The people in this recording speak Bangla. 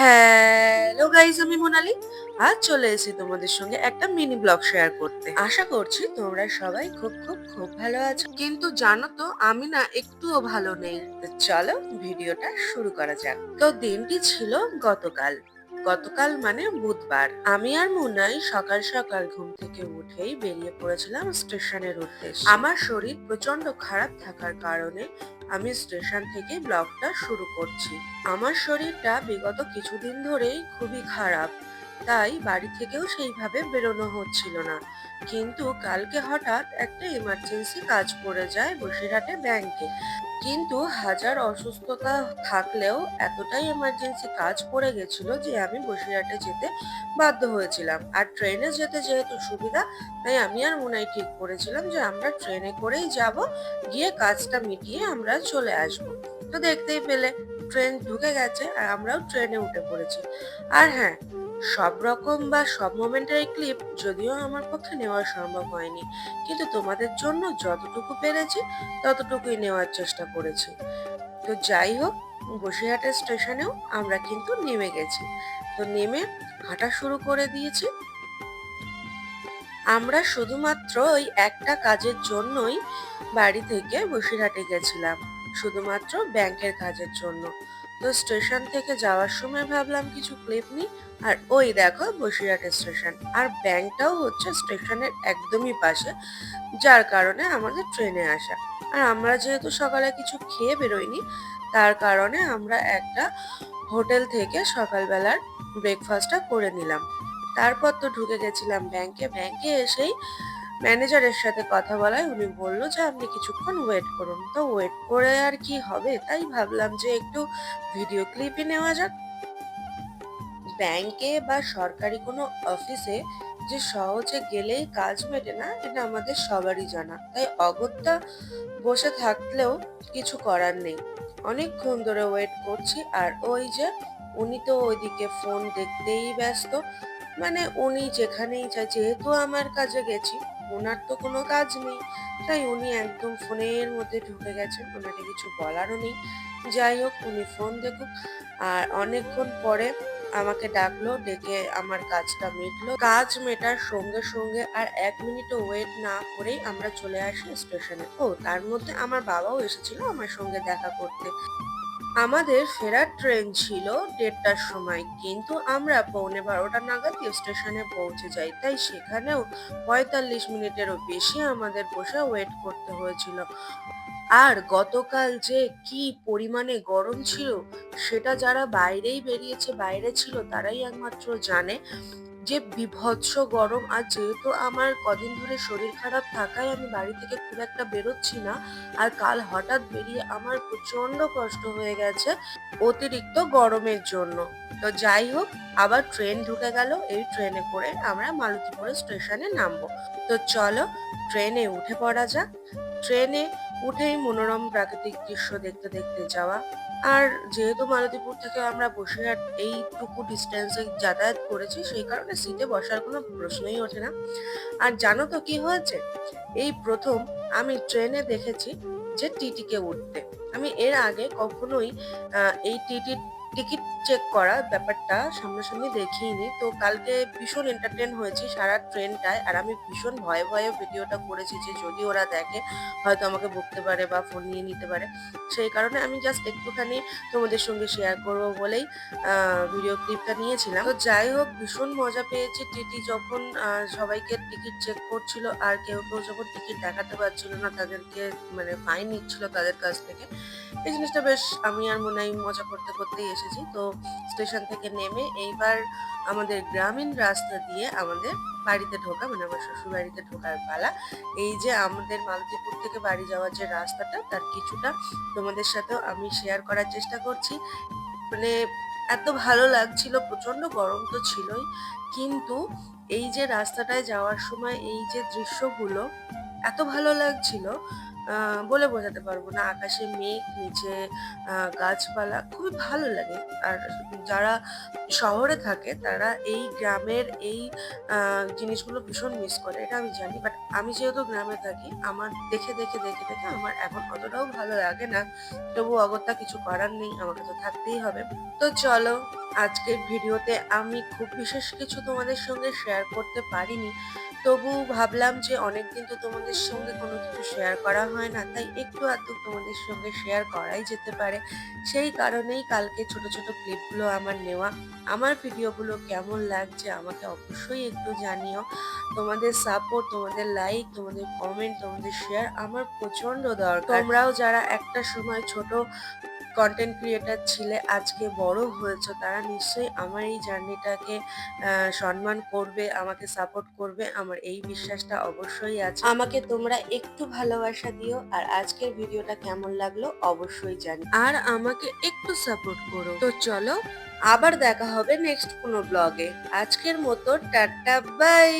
হ্যালো গাইজ আমি মোনালি আজ চলে এসেছি তোমাদের সঙ্গে একটা মিনি ব্লগ শেয়ার করতে। আশা করছি তোমরা সবাই খুব খুব খুব ভালো আছো। কিন্তু জানো তো, আমি না একটুও ভালো নেই। চলো ভিডিওটা শুরু করা যাক। তো দিনটি ছিল গতকাল। গতকাল মানে বুধবার। আমি আর মুনাই সকাল সকাল ঘুম থেকে উঠেই বেরিয়ে পড়েছিলাম স্টেশনের উদ্দেশ্যে। আমার শরীর প্রচণ্ড খারাপ থাকার কারণে আমি স্টেশন থেকে ব্লগটা শুরু করছি। আমার শরীরটা বিগত কিছুদিন ধরেই খুবই খারাপ, তাই বাড়ি থেকেও সেইভাবে বেরোনো হচ্ছিল না। কিন্তু কালকে হঠাৎ একটা ইমার্জেন্সি কাজ পড়ে যায় বসিরহাটে ব্যাংকে কিন্তু হাজার অসুস্থতা থাকলেও এতটাই এমার্জেন্সি কাজ পড়ে গেছিল যে আমি বসিরহাটে যেতে বাধ্য হয়েছিলাম। আর ট্রেনে যেতে যেহেতু সুবিধা, তাই আমি আর মুনাই ঠিক করেছিলাম যে আমরা ট্রেনে করেই যাব, গিয়ে কাজটা মিটিয়ে আমরা চলে আসব। তো দেখতেই পেলে ট্রেন ঢুকে গেছে আর আমরাও ট্রেনে উঠে পড়েছি। আর হ্যাঁ সব রকম বা সব মোমেন্টের ক্লিপ যদিও আমার পক্ষে নেওয়া সম্ভব হয়নি। কিন্তু তোমাদের জন্য যতটুকু পেরেছি, ততটুকুই নেওয়ার চেষ্টা করেছি। তো যাই হোক বসিরহাটের স্টেশনেও আমরা কিন্তু নেমে গেছি। তো নেমে হাঁটা শুরু করে দিয়েছি। আমরা শুধুমাত্র ওই একটা কাজের জন্যই বাড়ি থেকে বসিরহাটে গেছিলাম। শুধুমাত্র ব্যাংকের কাজের জন্য। তো স্টেশন থেকে যাওয়ার সময় ভাবলাম কিছু ক্লিপ নিই। আর ওই দেখো বসিরহাট স্টেশন। আর ব্যাংকটাও হচ্ছে স্টেশনের একদমই পাশে, যার কারণে আমাদের ট্রেনে আসা। আর আমরা যেহেতু সকালে কিছু খেয়ে বেরোইনি, তার কারণে আমরা একটা হোটেল থেকে সকালবেলার ব্রেকফাস্টটা করে নিলাম। তারপর তো ঢুকে গেছিলাম ব্যাংকে। ব্যাংকে এসেই ম্যানেজারের সাথে কথা বলায় উনি বলল যে, আপনি কিছুক্ষণ ওয়েট করুন। তো ওয়েট করে আর কি হবে তাই ভাবলাম যে একটু ভিডিও ক্লিপই নেওয়া যাক। ব্যাংকে বা সরকারি কোনো অফিসে যে সহজে গেলেই কাজ মেটে না, এটা আমাদের সবারই জানা। তাই অগত্যা বসে থাকলেও কিছু করার নেই। অনেকক্ষণ ধরে ওয়েট করছি আর ওই যে উনি তো ওইদিকে ফোন দেখতেই ব্যস্ত। মানে উনি যেখানেই যায় যেহেতু আমার কাজে গেছি ওনার তো কোনো কাজ নেই। তাই উনি একদম ফোনের মধ্যে ঢুকে গেছেন, ওনাকে কিছু বলারও নেই। যাই হোক, উনি ফোন দেখুক। আর অনেকক্ষণ পরে আমাকে ডাকলো, ডেকে আমার কাজটা মিটলো। কাজ মেটার সঙ্গে সঙ্গে আর এক মিনিটও ওয়েট না করেই আমরা চলে আসি স্টেশনে ও, তার মধ্যে আমার বাবাও এসেছিল আমার সঙ্গে দেখা করতে। আমাদের ফেরার ট্রেন ছিল দেড়টার সময়, কিন্তু আমরা পৌনে বারোটা নাগাদ স্টেশনে পৌঁছে যাই। তাই সেখানেও পঁয়তাল্লিশ মিনিটেরও বেশি আমাদের বসে ওয়েট করতে হয়েছিল। আর গতকাল যে কি পরিমাণে গরম ছিল, সেটা যারা বাইরেই বেরিয়েছে, বাইরে ছিল, তারাই একমাত্র জানে। যে বিভৎস গরম আর যেহেতু আমার কদিন ধরে শরীর খারাপ থাকায় আমি বাড়ি থেকে খুব একটা বেরোচ্ছি না, আর কাল হঠাৎ বেরিয়ে আমার প্রচণ্ড কষ্ট হয়ে গেছে অতিরিক্ত গরমের জন্য। তো যাই হোক, আবার ট্রেন ঢুকে গেল, এই ট্রেনে করে আমরা মালতীপুর স্টেশনে নামবো। তো চলো, ট্রেনে উঠে পড়া যাক। ট্রেনে উঠেই মনোরম প্রাকৃতিক দৃশ্য দেখতে দেখতে যাওয়া। আর যেহেতু মালতীপুর থেকে আমরা বসিরহাট এইটুকু ডিস্টেন্সে যাতায়াত করেছি, সেই কারণে সিটে বসার কোনো প্রশ্নই ওঠে না। আর জানো তো কি হয়েছে? এই প্রথম আমি ট্রেনে দেখেছি যে টিটিকে উঠতে। আমি এর আগে কখনোই এই টিটি টিকিট চেক করা ব্যাপারটা সামনাসামনি দেখিনি তো কালকে ভীষণ এন্টারটেন হয়েছি সারা ট্রেনটায় আর আমি ভীষণ ভয়ে ভয়ে ভিডিওটা করেছি যে যদি ওরা দেখে, হয়তো আমাকে বকতে পারে বা ফোন নিয়ে নিতে পারে। সেই কারণে আমি জাস্ট একটুখানি তোমাদের সঙ্গে শেয়ার করব বলেই ভিডিও ক্লিপটা নিয়েছিলাম। তো যাই হোক, ভীষণ মজা পেয়েছি টিটি যখন সবাইকে টিকিট চেক করছিল আর কেউ কেউ যখন টিকিট দেখাতে পারছিল না তাদেরকে মানে ফাইন নিচ্ছিল তাদের কাছ থেকে। এই জিনিসটা বেশ আমি আর মনে হয় মজা করতে করতেই এসেছি। তো স্টেশন থেকে নেমে এইবার আমাদের গ্রামীণ রাস্তা দিয়ে আমাদের বাড়িতে ঢোকা মানে আমার শ্বশুর বাড়িতে ঢোকার পালা। এই যে আমাদের মালতীপুর থেকে বাড়ি যাওয়ার যে রাস্তাটা, তার কিছুটা তোমাদের সাথেও আমি শেয়ার করার চেষ্টা করছি। মানে এত ভালো লাগছিল প্রচণ্ড গরম তো ছিলই, কিন্তু এই যে রাস্তাটায় যাওয়ার সময় এই যে দৃশ্যগুলো এত ভালো লাগছিল বলে বোঝাতে পারব না। আকাশে মেঘ নিচে গাছপালা। খুবই ভালো লাগে। আর যারা শহরে থাকে, তারা এই গ্রামের এই জিনিসগুলো ভীষণ মিস করে, এটা আমি জানি। বাট আমি যেহেতু গ্রামে থাকি, আমার দেখে দেখে দেখে দেখে আমার এখন অতটাও ভালো লাগে না। তবু অগত্যা কিছু করার নেই আমাকে তো থাকতেই হবে। তো চলো, আজকের ভিডিওতে আমি খুব বিশেষ কিছু তোমাদের সঙ্গে শেয়ার করতে পারিনি। তবু ভাবলাম যে অনেকদিন তো তোমাদের সঙ্গে কোনো কিছু শেয়ার করা হয় না, তাই একটু আধটু তোমাদের সঙ্গে শেয়ার করাই যেতে পারে। সেই কারণেই কালকে ছোট ছোট ক্লিপগুলো আমার নেওয়া আমার ভিডিওগুলো কেমন লাগছে আমাকে অবশ্যই একটু জানিও। তোমাদের সাপোর্ট তোমাদের লাইক তোমাদের কমেন্ট তোমাদের শেয়ার আমার প্রচণ্ড দরকার। তোমরাও যারা একটা সময় ছোট কন্টেন্ট ক্রিয়েটার ছিলে আজকে বড় হয়েছো তারা নিশ্চয়ই আমার এই জার্নিটাকে সম্মান করবে আমাকে সাপোর্ট করবে আমার এই বিশ্বাসটা অবশ্যই আছে। আমাকে তোমরা একটু ভালোবাসা দিও আর আজকের ভিডিওটা কেমন লাগল অবশ্যই জানি আর আমাকে একটু সাপোর্ট করো। তো চলো আবার দেখা হবে নেক্সট কোনো ব্লগে আজকের মতো টাটা বাই